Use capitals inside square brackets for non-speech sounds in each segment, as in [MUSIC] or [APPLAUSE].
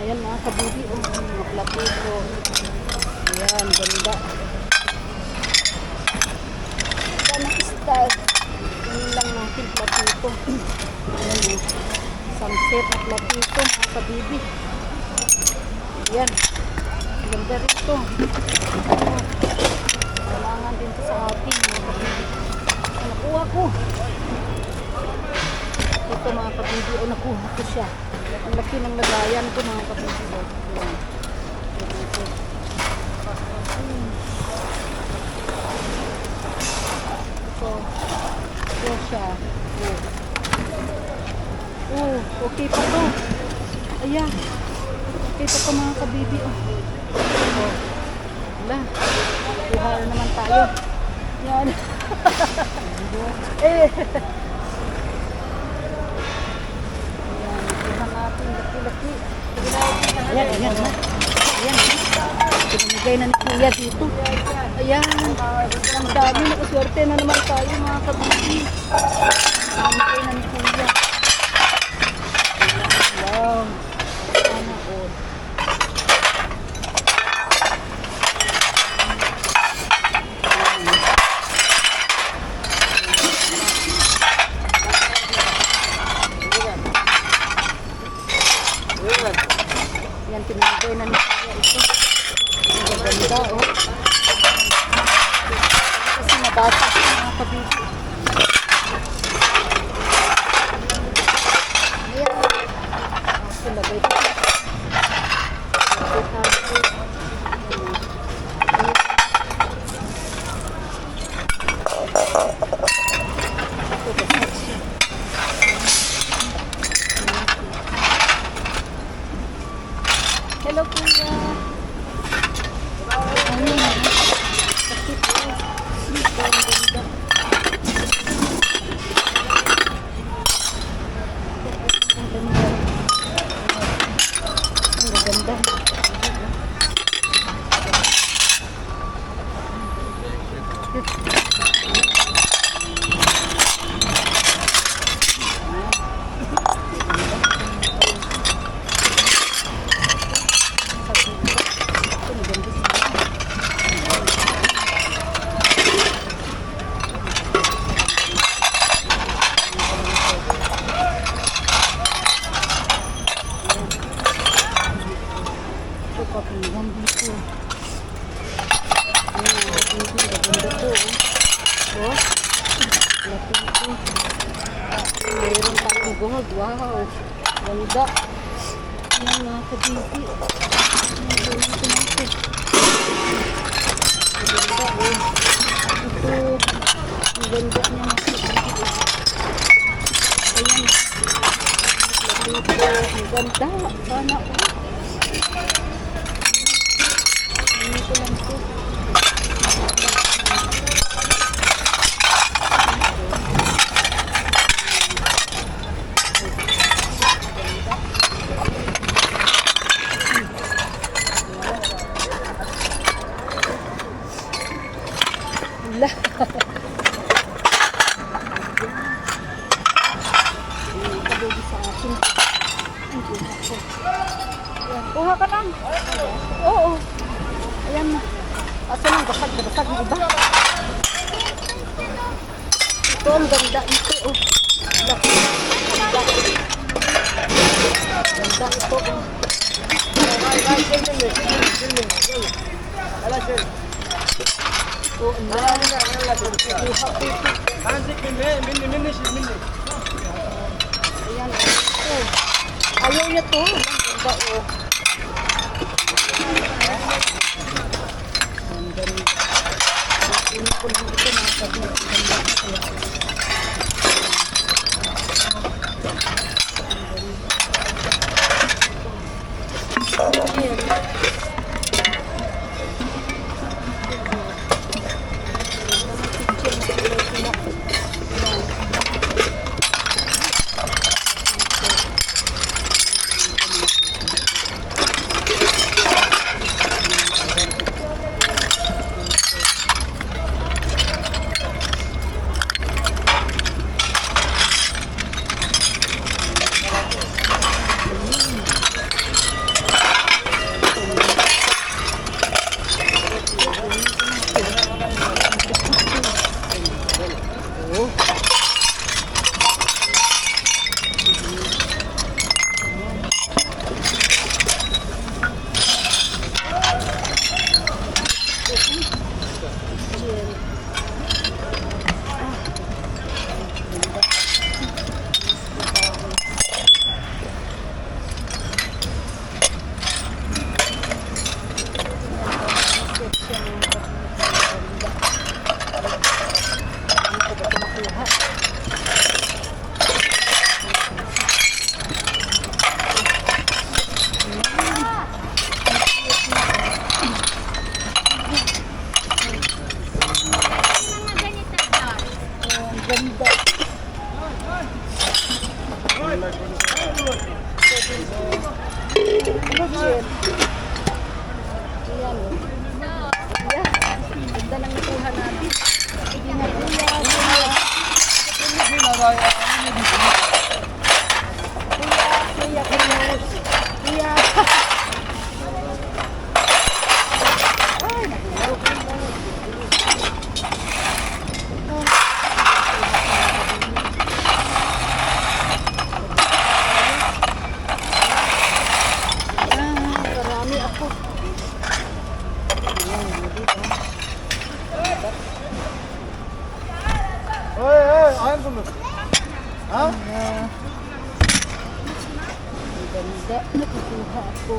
Ayan mga kabibi, oh, mga platito. Ayan, ganda. Ganda ng style. Yun lang natin platito. Ayan, oh. Sunset na platito, mga kabibi. Ayan. Ganda rito. Ano, kailangan din to sa atin, mga kabibi. Nakuha ko. Ito mga kabibi, o nakuha ko siya. Ang laki ng lagayan ko mga. Ayan. Ito. Ito. Siya. Oh. Oh, okay pa to. Ayan. Okay pa to mga kabibi. Oh. Oh. Wala. Kuha na naman tayo. Yan. [LAUGHS] eh. Ayan, tingnan natin, laki-laki. Ayan, ayan, ayan. Ayan, pinamigay na ni Kuya dito. Ayan, ang dami, nakaswerte na naman tayo mga kabibi. Pinamigay na ni Kuya. Wow. Sana all. Yan, pinamigay na ni Kuya ito. Ang ganda, oh. Kasi nabasa ko mga kabibi. Ayan. Ako, lagay ko. Lagay tayo. Ayan. Ito, basag siya. Ang ganda. Ang ganda. Ang ganda. Ang ganda siya. Kapinggan dito. Ayan, kapinggan. Gaganda to. Oh, laki ito. Mayroon tayong gold. Wow. Ganda. Ayan, mga kabisi. Ayan, Kuha ka lang. Oo. Ayan na. Nang basag basag ng iba. Ito ang ganda ito. Oh. Laki. Ganda. Ganda ito. Oh. Oh. Ayaw niya to. Ganda oh. Kunin Nakukuha ako.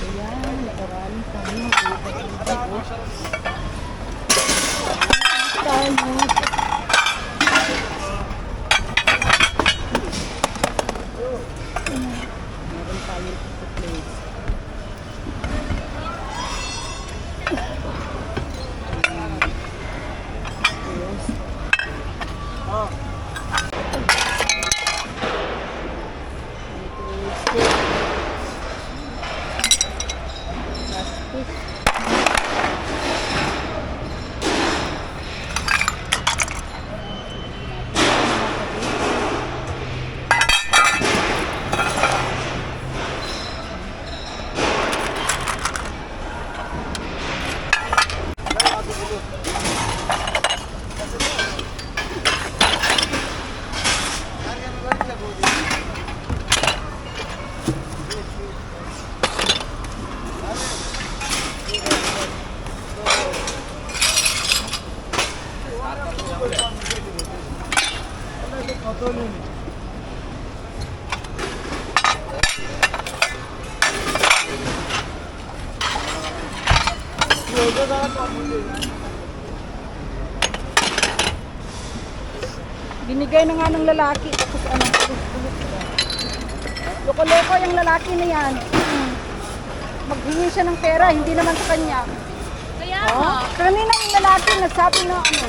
Ayan, nakarami. Iba-iba, oh. Tayo. Binigay na nga ng lalaki. Tapos ano. Loko-loko yung lalaki na yan. Maghingi siya ng pera, hindi naman sa kanya. Kaya Oh, kanina yung lalaki nagsabi na ano.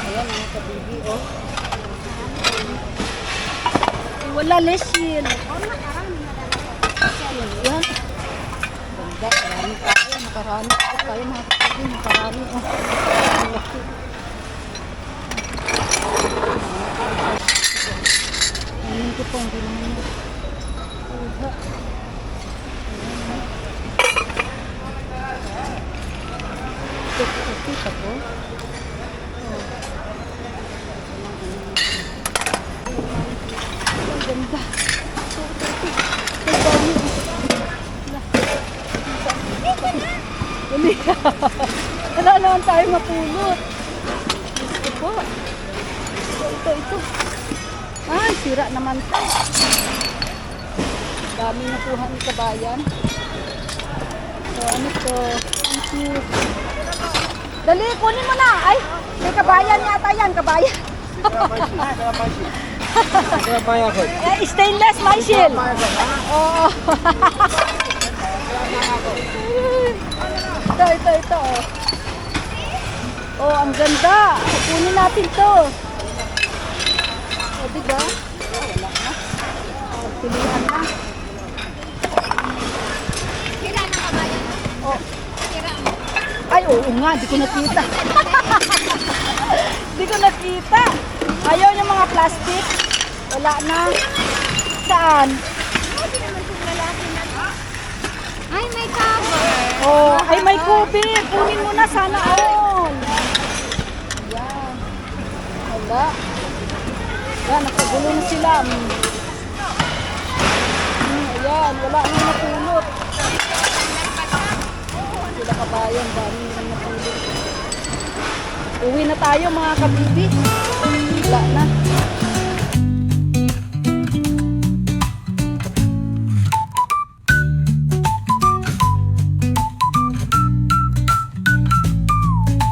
Ayan mga kabibi, oh. Wala lesin. Ayan, yan. Ganda, marami tayo. Nakarami ako tayo mga kabibi. Nakarami, oh. Ang laki. Ko po, hindi naman na. Kuha. Kita po. Ang ganda. Ang dami. Dali. Wala naman tayo mapulot. Gusto po. Ito, ito, ito. Ay, sira naman to. Dami nakuha ni kabayan. So, ano to? Thank you. Dali, kunin mo na. Ay, may kabayan yata yan, kabayan. Eh, stainless, Michael. Oo. ito, ito, ito. oh. Oh, ang ganda. Kunin natin to. O, diba? Oh, wala na. Pilihan na. Sira na kabayan. Oh. Sira mo. Ay, oo nga, di ko nakita. [LAUGHS] di ko nakita. Ayaw yung mga plastic. Wala na. Saan? Ay, may cover. Oh, ay may kubi. Kunin mo na sana all. Ayan. Wala. Ayan, nakagulo na sila. Mm. Mm, ayan, wala nang napulot. Sila kabayan, dami nang napulot. Uwi na tayo mga kabibi. Wala na.